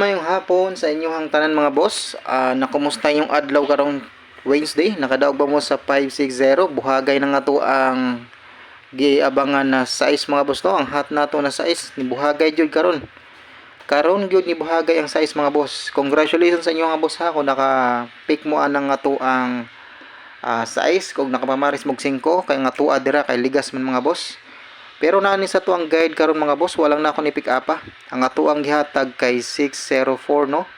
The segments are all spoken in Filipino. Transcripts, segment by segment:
mayong hapon sa inyong tanan mga boss. Ah, nakumusta yung adlaw karong Wednesday? Nakadaog ba mo sa 560? Buhagay na nga to ang giabangan na size mga boss no. Ang hot na to na size ni buhagay jud karon. Karon gyud ni buhagay ang size mga boss. Congratulations sa inyo mga boss ha kung naka-pick mo anang nga to ang ah, size kung nakapamaris mog 5 kay nga tuwa dira kay ligas man mga boss. Pero nani sa to ang guide karon mga boss, walang na ako ni pick up ha. Ang ato ang gihatag kay 604 no.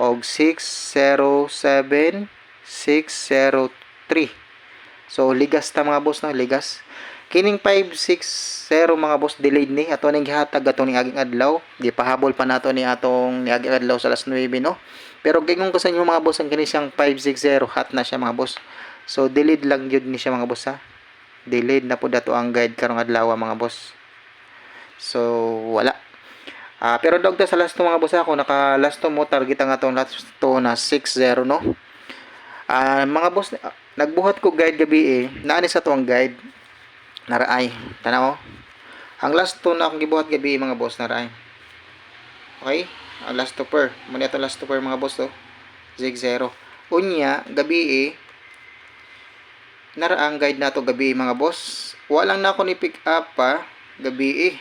Og 607 603. So ligas ta mga boss no, ligas. Kining 560 mga boss delayed ni ato ning gihatag ato ning aging adlaw. Di pahabol pa nato ni atong ni aging adlaw sa alas 9 no. Pero gingon ko sa inyo mga boss ang kini siyang 560 hot na siya mga boss. So delayed lang jud ni siya mga boss ha delayed na po dato ang guide karong adlaw mga boss. So wala. Ah, pero dog sa last to mga boss ako naka last to mo target ang atong last to na 60 no? Ah, mga boss ah, nagbuhat ko guide gabi eh. Naani sa to ang guide. Naraay tanaw. Ang last to na akong gibuhat gabi mga boss naraay okay? Ang last to per. Muna ito last to per mga boss to zig zero. Unya gabi eh nara ang guide nato gabi mga boss. Walang na ako ni pick up pa gabi eh.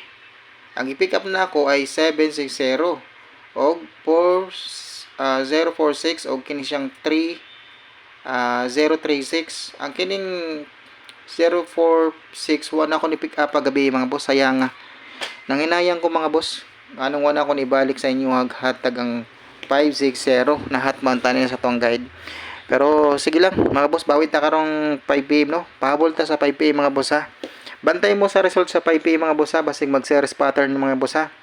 Ang i-pick up na ako ay 760 og 4 ah, 046 og kini siyang 3 ah, 036 ang kining 0461 ako ni pick up pa gabi mga boss. Sayang nga nanginayang ko mga boss. Anong wala ko ni balik sa inyo hatag ang 560 na hot mountain sa tong guide pero sige lang, mga boss, bawit na karong 5pm, no? Pahabol ta sa 5pm, mga boss, ha? Bantay mo sa result sa 5pm, mga boss, ha? Basig mag-series pattern mga boss, ha?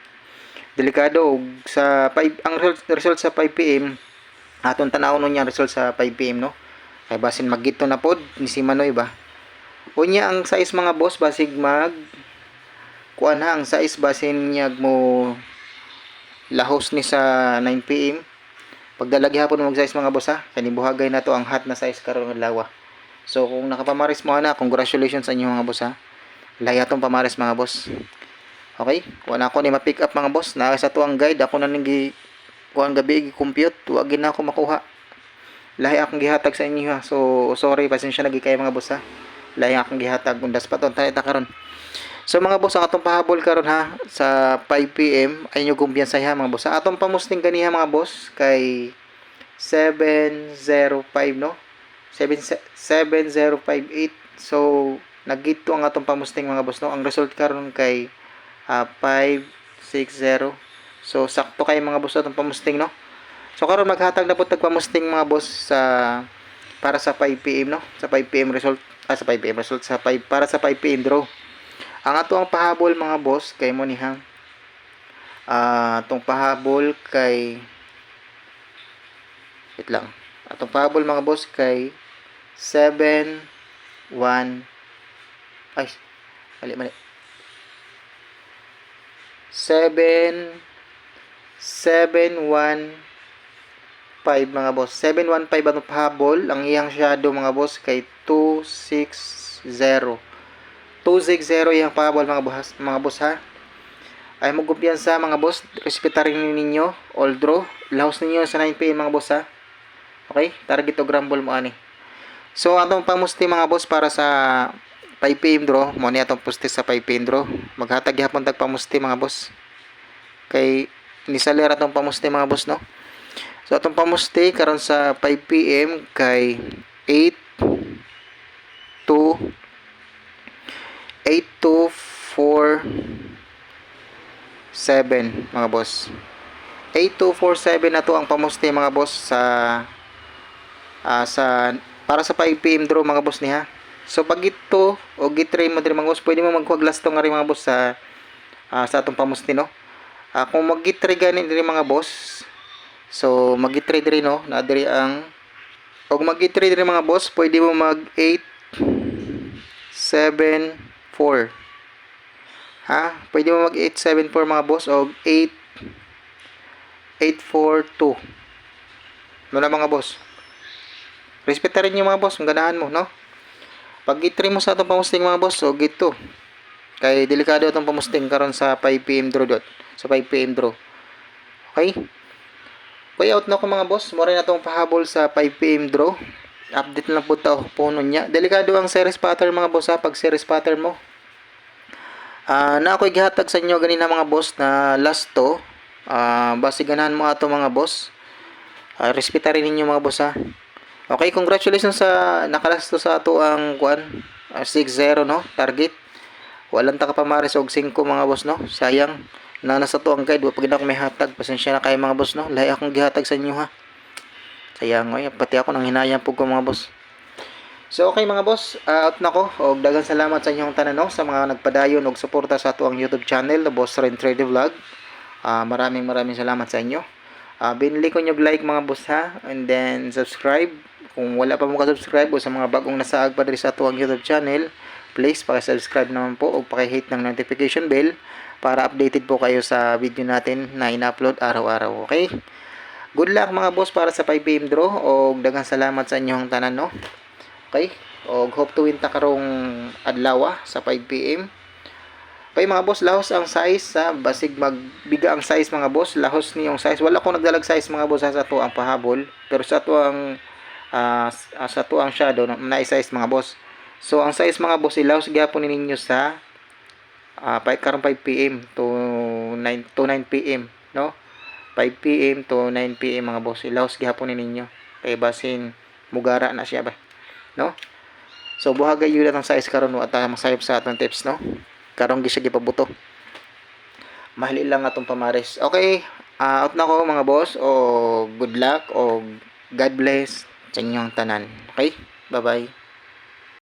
Delikado, sa 5, ang result, result sa 5pm, aton tanawon nun yung result sa 5pm, no? Kay basin magito na pod, ni si Manoy ba? Unya ang size mga boss, basig mag, kuan ha, ang size basin niyag mo lahos ni sa 9pm, Pagdalagi hapon mo mag-size mga boss ha. Kani buhagay na to ang hot na size karon ng lawa. So kung nakapamaris mo na, congratulations sa inyo mga boss ha. Laya tong pamaris mga boss. Okay? Kung ako ni ma-pick up mga boss, na sa to ang guide, ako na ning gi kuan gabi gi-compute, wa na ako makuha. Lahi akong gihatag sa inyo ha. So sorry, pasensya na gi kayo mga boss ha. Lahi akong gihatag undas pa tayo ta karon. So mga boss, ang atong pahabol karon ha sa 5 PM ay nyo kumpiyansa ha mga boss. Sa atong pamusting ganiha mga boss kay 705 no. 7 7058. So nagito ang atong pamusting mga boss no. Ang result karon kay ah, 560. So sakto kay mga boss atong pamusting no. So karon maghatag na po tag pamusting mga boss sa para sa 5 PM no. Sa 5 PM result ah, sa 5 PM result sa 5 para sa 5 PM draw. Ang ato ang pahabol mga boss kay mo ni hang ah atong pahabol kay wait lang. Atong pahabol mga boss kay 7 1 ay mali mali. 7 7 1 5 mga boss. 715 atong pahabol? Ang iyang shadow mga boss kay 260 260 yung pahabol mga boss, mga boss ha. Ay mo kumpiyansa mga boss, respetar rin ninyo, all draw. Lahos ninyo sa 9pm mga boss ha. Okay? Target o grumble mo ani. So atong pamusti mga boss para sa 5pm draw, mo ni atong pusti sa 5pm draw. Maghatag gyapon tag pamusti mga boss. Kay ni saler atong pamusti mga boss no. So atong pamusti karon sa 5pm kay 8 2 8247 mga boss. 8247 na to ang pamusti mga boss sa ah, sa para sa 5pm draw mga boss niha so pag ito o gitry mo diri mga boss pwede mo magkuhaglas to nga rin mga boss sa ah, sa atong pamusti no? Ah, kung mag-gitry gani diri mga boss so mag-gitry diri no? Na diri ang og mag-gitry diri mga boss pwede mo mag 8 7 4. Ha? Pwede mo mag 874 mga boss o 8 842. Ano na mga boss? Respeta rin yung mga boss, ang ganahan mo, no? Pag itry mo sa itong pamusting mga boss, o gito. Kay delikado itong pamusting karon sa 5pm draw dot. Sa 5pm draw. Okay? Kuya out na ko mga boss. Mura na tong pahabol sa 5pm draw. Update na lang po ta puno niya. Delikado ang series pattern mga boss ha. Pag series pattern mo. Ah, na ako'y gihatag sa inyo ganina mga boss na last to. Ah, basi ganahan mo ato mga boss. Ah, respeta rin ninyo mga boss ha. Okay, congratulations sa nakalasto sa ato ang kuan. Ah, 6-0 no, target. Walang taka pamares og 5 mga boss no. Sayang na nasa to ang guide, pag ako may hatag. Pasensya na kayo mga boss no. Lahi akong gihatag sa inyo ha. Sayang oy, pati ako nang hinayang pug ko mga boss. So okay mga boss, ah, out na ko. Og daghang salamat sa inyong tanan no, sa mga nagpadayon og suporta sa ato ang YouTube channel, the Boss Ren Trade Vlog. Ah, maraming maraming salamat sa inyo. Ah, binili ko nyo like mga boss ha, and then subscribe. Kung wala pa mo ka-subscribe o sa mga bagong nasaag pa sa ato ang YouTube channel, please paki-subscribe naman po o paki-hit ng notification bell para updated po kayo sa video natin na ina-upload araw-araw. Okay? Good luck mga boss para sa 5pm draw o daghang salamat sa inyong tanan no. Okay? O hope to win ta karong adlaw ah, sa 5pm. Okay mga boss, lahos ang size sa basig magbiga ang size mga boss, lahos niyong size. Wala ko nagdalag size mga boss ha, sa to ang pahabol, pero sa to ang ah, sa to ang shadow na, size mga boss. So ang size mga boss ilahos gyapon ninyo sa ah uh, karong 5 PM to 9 to 9 PM, no? 5 PM to 9 PM mga boss. Ilahos gyapon ninyo. Kay basin mugara na siya ba, no? So buhagay yun ang size karon no at ang sayop sa atong tips, no? Karong gi siya gipabuto. Mahali lang atong pamares. Okay, ah, out na ko mga boss o good luck o God bless sa inyong tanan. Okay? Bye-bye.